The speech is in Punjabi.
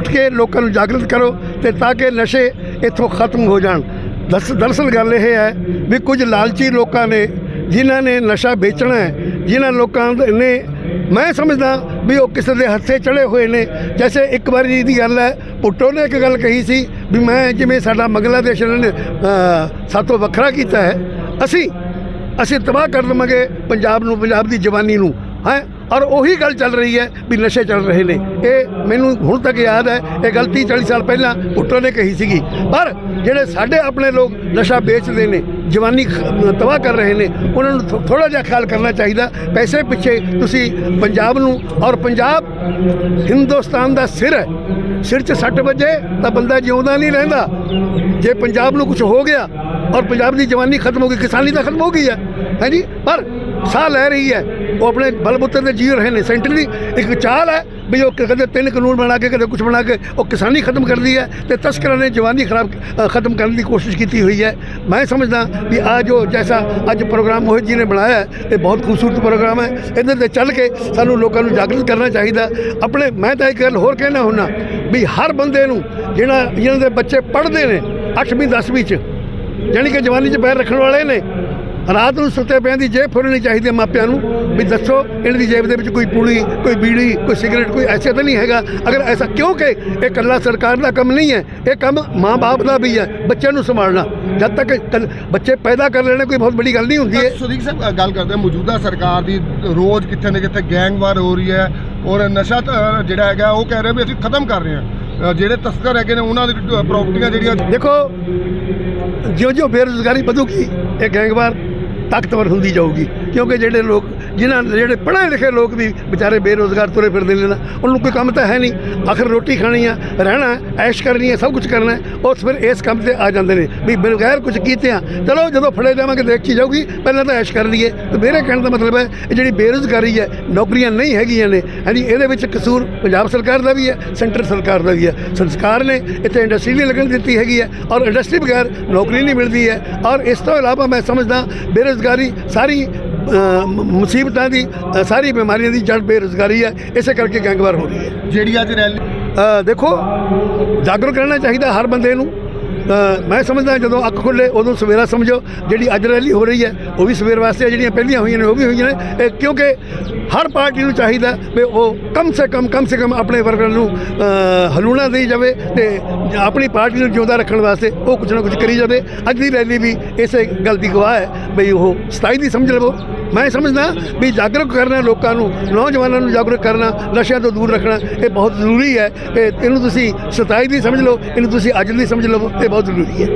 ਉੱਠ ਕੇ ਲੋਕਾਂ ਨੂੰ ਜਾਗਰਤ ਕਰੋ ਤੇ ਤਾਂ ਕਿ ਨਸ਼ੇ ਇੱਥੋਂ ਖਤਮ ਹੋ ਜਾਣ। ਦਸ ਦਰਅਸਲ ਗੱਲ ਇਹ ਹੈ ਵੀ ਕੁਝ ਲਾਲਚੀ ਲੋਕਾਂ ਨੇ ਜਿਨ੍ਹਾਂ ਨੇ ਨਸ਼ਾ ਵੇਚਣਾ ਹੈ ਜਿਨ੍ਹਾਂ ਲੋਕਾਂ ਨੇ ਮੈਂ ਸਮਝਦਾ ਵੀ ਉਹ ਕਿਸੇ ਦੇ ਹੱਥੇ ਚੜੇ ਹੋਏ ਨੇ। ਜੈਸੇ ਇੱਕ ਵਾਰੀ ਦੀ ਗੱਲ ਹੈ ਪੁੱਟੋ ਨੇ ਇੱਕ ਗੱਲ ਕਹੀ ਸੀ ਵੀ ਮੈਂ ਜਿਵੇਂ ਸਾਡਾ ਬੰਗਲਾਦੇਸ਼ ਇਹਨਾਂ ਨੇ ਅ, ਸਾਤੋਂ ਵੱਖਰਾ ਕੀਤਾ ਹੈ ਅਸੀਂ ਅਸੀਂ ਤਬਾਹ ਕਰ ਦੇਵਾਂਗੇ ਪੰਜਾਬ ਨੂੰ ਪੰਜਾਬ ਦੀ ਜਵਾਨੀ ਨੂੰ ਹੈ। ਔਰ ਉਹੀ ਗੱਲ ਚੱਲ ਰਹੀ ਹੈ ਵੀ ਨਸ਼ੇ ਚੱਲ ਰਹੇ ਨੇ। ਇਹ ਮੈਨੂੰ ਹੁਣ ਤੱਕ ਯਾਦ ਹੈ, ਇਹ ਗਲਤੀ 30 40 ਸਾਲ ਪਹਿਲਾਂ ਭੁੱਟੋ ਨੇ ਕਹੀ ਸੀਗੀ। ਪਰ ਜਿਹੜੇ ਸਾਡੇ ਆਪਣੇ ਲੋਕ ਨਸ਼ਾ ਵੇਚਦੇ ਨੇ, ਜਵਾਨੀ ਤਬਾਹ ਕਰ ਰਹੇ ਨੇ, ਉਹਨਾਂ ਨੂੰ ਥੋੜਾ ਜਿਹਾ ਖਿਆਲ ਕਰਨਾ ਚਾਹੀਦਾ। ਪੈਸੇ ਪਿੱਛੇ ਤੁਸੀਂ ਪੰਜਾਬ ਨੂੰ, ਔਰ ਪੰਜਾਬ ਹਿੰਦੁਸਤਾਨ ਦਾ ਸਿਰ ਹੈ। ਸਿਰ 'ਚ ਸੱਟ ਵੱਜੇ ਤਾਂ ਬੰਦਾ ਜਿਉਂਦਾ ਨਹੀਂ ਰਹਿੰਦਾ। ਜੇ ਪੰਜਾਬ ਨੂੰ ਕੁਝ ਹੋ ਗਿਆ ਔਰ ਪੰਜਾਬ ਦੀ ਜਵਾਨੀ ਖਤਮ ਹੋ ਗਈ ਕਿਸਾਨੀ ਤਾਂ ਖਤਮ ਹੋ ਗਈ ਹੈ ਹੈ ਜੀ ਪਰ ਸਾਹ ਲੈ ਰਹੀ ਹੈ ਉਹ ਆਪਣੇ ਬਲਬੁੱਤਰ ਦੇ ਜੀ ਰਹੇ ਨੇ ਸੈਂਟਰ ਦੀ ਇੱਕ ਚਾਲ ਹੈ ਵੀ ਉਹ ਕਦੇ ਤਿੰਨ ਕਾਨੂੰਨ ਬਣਾ ਕੇ ਕਦੇ ਕੁਝ ਬਣਾ ਕੇ ਉਹ ਕਿਸਾਨੀ ਖਤਮ ਕਰਦੀ ਹੈ ਤੇ ਤਸਕਰਾਂ ਨੇ ਜਵਾਨੀ ਖਰਾਬ ਖਤਮ ਕਰਨ ਦੀ ਕੋਸ਼ਿਸ਼ ਕੀਤੀ ਹੋਈ ਹੈ ਮੈਂ ਸਮਝਦਾ ਵੀ ਆ ਜੋ ਜੈਸਾ ਅੱਜ ਪ੍ਰੋਗਰਾਮ ਮੋਹਿਤ ਜੀ ਨੇ ਬਣਾਇਆ ਇਹ ਬਹੁਤ ਖੂਬਸੂਰਤ ਪ੍ਰੋਗਰਾਮ ਹੈ ਇਹਦੇ ਤੇ ਚੱਲ ਕੇ ਸਾਨੂੰ ਲੋਕਾਂ ਨੂੰ ਜਾਗਰੂਕ ਕਰਨਾ ਚਾਹੀਦਾ ਆਪਣੇ ਮੈਂ ਤਾਂ ਇੱਕ ਗੱਲ ਹੋਰ ਕਹਿਣਾ ਹੁੰਨਾ ਵੀ ਹਰ ਬੰਦੇ ਨੂੰ ਜਿਹੜਾ ਜਿਹਨਾਂ ਦੇ ਬੱਚੇ ਪੜ੍ਹਦੇ ਨੇ 8ਵੀਂ 10ਵੀਂ ਚ ਜਾਣੀ ਕਿ ਜਵਾਨੀ 'ਚ ਪੈਰ ਰੱਖਣ ਵਾਲੇ ਨੇ। ਰਾਤ ਨੂੰ ਸੁੱਤੇ ਪਿਆਂ ਦੀ ਜੇਬ ਫੁਰਨੀ ਚਾਹੀਦੀ ਹੈ ਮਾਪਿਆਂ ਨੂੰ ਵੀ ਦੱਸੋ, ਇਹਨਾਂ ਦੀ ਜੇਬ ਦੇ ਵਿੱਚ ਕੋਈ ਪੁੜੀ ਕੋਈ ਬੀੜੀ, ਕੋਈ ਸਿਗਰਟ, ਕੋਈ ਐਸਾ ਤਾਂ ਨਹੀਂ ਹੈਗਾ। ਅਗਰ ਐਸਾ ਕਿਉਂਕਿ ਇਹ ਇਕੱਲਾ ਸਰਕਾਰ ਦਾ ਕੰਮ ਨਹੀਂ ਹੈ। ਇਹ ਕੰਮ ਮਾਂ-ਬਾਪ ਦਾ ਵੀ ਹੈ, ਬੱਚਿਆਂ ਨੂੰ ਸੰਭਾਲਣਾ। ਜਦ ਤੱਕ ਬੱਚੇ ਪੈਦਾ ਕਰ ਲੈਣੇ, ਕੋਈ ਬਹੁਤ ਵੱਡੀ ਗੱਲ ਨਹੀਂ ਹੁੰਦੀ ਹੈ। ਸੁਦੀਕ ਸਾਹਿਬ ਗੱਲ ਕਰਦੇ ਮੌਜੂਦਾ ਸਰਕਾਰ ਦੀ ਰੋਜ਼ ਕਿੱਥੇ ਨਾ ਕਿੱਥੇ ਗੈਂਗਵਾਰ ਹੋ ਰਹੀ ਹੈ ਔਰ ਨਸ਼ਾ ਜਿਹੜਾ ਹੈਗਾ, ਉਹ ਕਹਿ ਰਹੇ ਵੀ ਅਸੀਂ ਖਤਮ ਕਰ ਰਹੇ ਹਾਂ। ਜਿਹੜੇ ਤਸਕਰ ਹੈਗੇ ਨੇ, ਉਹਨਾਂ ਦੀ ਪ੍ਰਾਪਰਟੀਆਂ ਜਿਹੜੀਆਂ ਦੇਖੋ ਜਿਉਂ ਜਿਉਂ ਬੇਰੁਜ਼ਗਾਰੀ ਵਧੂਗੀ, ਇਹ ਗੈਂਗਵਾਰ ਤਾਕਤਵਰ ਹੁੰਦੀ ਜਾਊਗੀ, ਕਿਉਂਕਿ ਜਿਹੜੇ ਲੋਕ ਜਿਨ੍ਹਾਂ ਜਿਹੜੇ ਪੜ੍ਹੇ ਲਿਖੇ ਲੋਕ ਵੀ ਵਿਚਾਰੇ ਬੇਰੁਜ਼ਗਾਰ ਤੁਰੇ ਫਿਰਦੇ ਨੇ ਨਾ, ਉਹਨਾਂ ਨੂੰ ਕੋਈ ਕੰਮ ਤਾਂ ਹੈ ਨਹੀਂ। ਆਖਰ ਰੋਟੀ ਖਾਣੀ ਆ, ਰਹਿਣਾ, ਐਸ਼ ਕਰਨੀ ਹੈ ਸਭ ਕੁਝ ਕਰਨਾ ਹੈ ਉਹ ਫਿਰ ਇਸ ਕੰਮ ਤੇ ਆ ਜਾਂਦੇ ਨੇ। ਵੀ ਬਗੈਰ ਕੁਝ ਕੀਤੇ ਆ, ਚਲੋ ਜਦੋਂ ਫੜੇ ਜਾਵਾਂਗੇ, ਦੇਖੀ ਜਾਊਗੀ, ਪਹਿਲਾਂ ਤਾਂ ਐਸ਼ ਕਰ ਲਈਏ। ਤੇ ਮੇਰੇ ਕਹਿਣ ਦਾ ਮਤਲਬ ਹੈ, ਇਹ ਜਿਹੜੀ ਬੇਰੁਜ਼ਗਾਰੀ ਹੈ, ਨੌਕਰੀਆਂ ਨਹੀਂ ਹੈਗੀਆਂ ਨੇ। ਹਾਂਜੀ, ਇਹਦੇ ਵਿੱਚ ਕਸੂਰ ਪੰਜਾਬ ਸਰਕਾਰ ਦਾ ਵੀ ਹੈ, ਸੈਂਟਰ ਸਰਕਾਰ ਦਾ ਵੀ ਹੈ। ਸਰਕਾਰ ਨੇ ਇੱਥੇ ਇੰਡਸਟਰੀ ਨਹੀਂ ਲੱਗਣ ਦਿੱਤੀ ਹੈਗੀ ਹੈ, ਔਰ ਇੰਡਸਟਰੀ ਬਗੈਰ ਨੌਕਰੀ ਨਹੀਂ ਮਿਲਦੀ ਹੈ। ਔਰ ਇਸ ਤੋਂ ਇਲਾਵਾ ਮੈਂ ਸਮਝਦਾ, ਬੇਰੁਜ਼ਗਾਰੀ ਸਾਰੀ ਮੁਸੀਬਤਾਂ ਦੀ ਅ, ਸਾਰੀ ਬਿਮਾਰੀਆਂ ਦੀ ਜੜ ਬੇਰੁਜ਼ਗਾਰੀ ਹੈ। ਇਸੇ ਕਰਕੇ ਗੈਂਗਵਾਰ ਹੋ ਰਹੀ ਹੈ। ਜਿਹੜੀ ਅੱਜ ਰੈਲੀ ਅ, ਦੇਖੋ ਜਾਗਰੂਕ ਰਹਿਣਾ ਚਾਹੀਦਾ ਹਰ ਬੰਦੇ ਨੂੰ। ਮੈਂ ਸਮਝਦਾ ਜਦੋਂ ਅੱਖ ਖੁੱਲੇ, ਉਦੋਂ ਸਵੇਰਾ ਸਮਝੋ, ਜਿਹੜੀ ਅੱਜ ਰੈਲੀ ਹੋ ਰਹੀ ਹੈ, ਉਹ ਵੀ ਸਵੇਰ ਵਾਸਤੇ ਜਿਹੜੀਆਂ ਪਹਿਲੀਆਂ ਹੋਈਆਂ ਨੇ, ਉਹ ਵੀ ਹੋਈਆਂ ਨੇ। ਇਹ ਕਿਉਂਕਿ ਹਰ ਪਾਰਟੀ ਨੂੰ ਚਾਹੀਦਾ ਵੀ ਉਹ ਕਮ ਸੇ ਕਮ ਕਮ ਸੇ ਕਮ ਆਪਣੇ ਵਰਕਰਾਂ ਨੂੰ ਹਲੂਣਾ ਦੇਈ ਜਾਵੇ ਤੇ ਆਪਣੀ ਪਾਰਟੀ ਨੂੰ ਜਿਉਂਦਾ ਰੱਖਣ ਵਾਸਤੇ ਉਹ ਕੁਝ ਨਾ ਕੁਝ ਕਰੀ ਜਾਵੇ। ਅੱਜ ਦੀ ਰੈਲੀ ਵੀ ਇਸੇ ਗੱਲ ਦੀ ਗਵਾਹ ਹੈ ਵੀ ਉਹ 27 ਦੀ ਸਮਝ ਲਵੋ। ਮੈਂ ਸਮਝਦਾ ਵੀ ਜਾਗਰੂਕ ਕਰਨਾ ਲੋਕਾਂ ਨੂੰ, ਨੌਜਵਾਨਾਂ ਨੂੰ ਜਾਗਰੂਕ ਕਰਨਾ, ਨਸ਼ਿਆਂ ਤੋਂ ਦੂਰ ਰੱਖਣਾ, ਇਹ ਬਹੁਤ ਜ਼ਰੂਰੀ ਹੈ। ਇਹ ਇਹਨੂੰ ਤੁਸੀਂ 27 ਦੀ ਸਮਝ ਲਓ, ਇਹਨੂੰ ਤੁਸੀਂ ਅੱਜ ਦੀ ਸਮਝ ਲਵੋ। ਇਹ ਬਹੁਤ ਜ਼ਰੂਰੀ ਹੈ।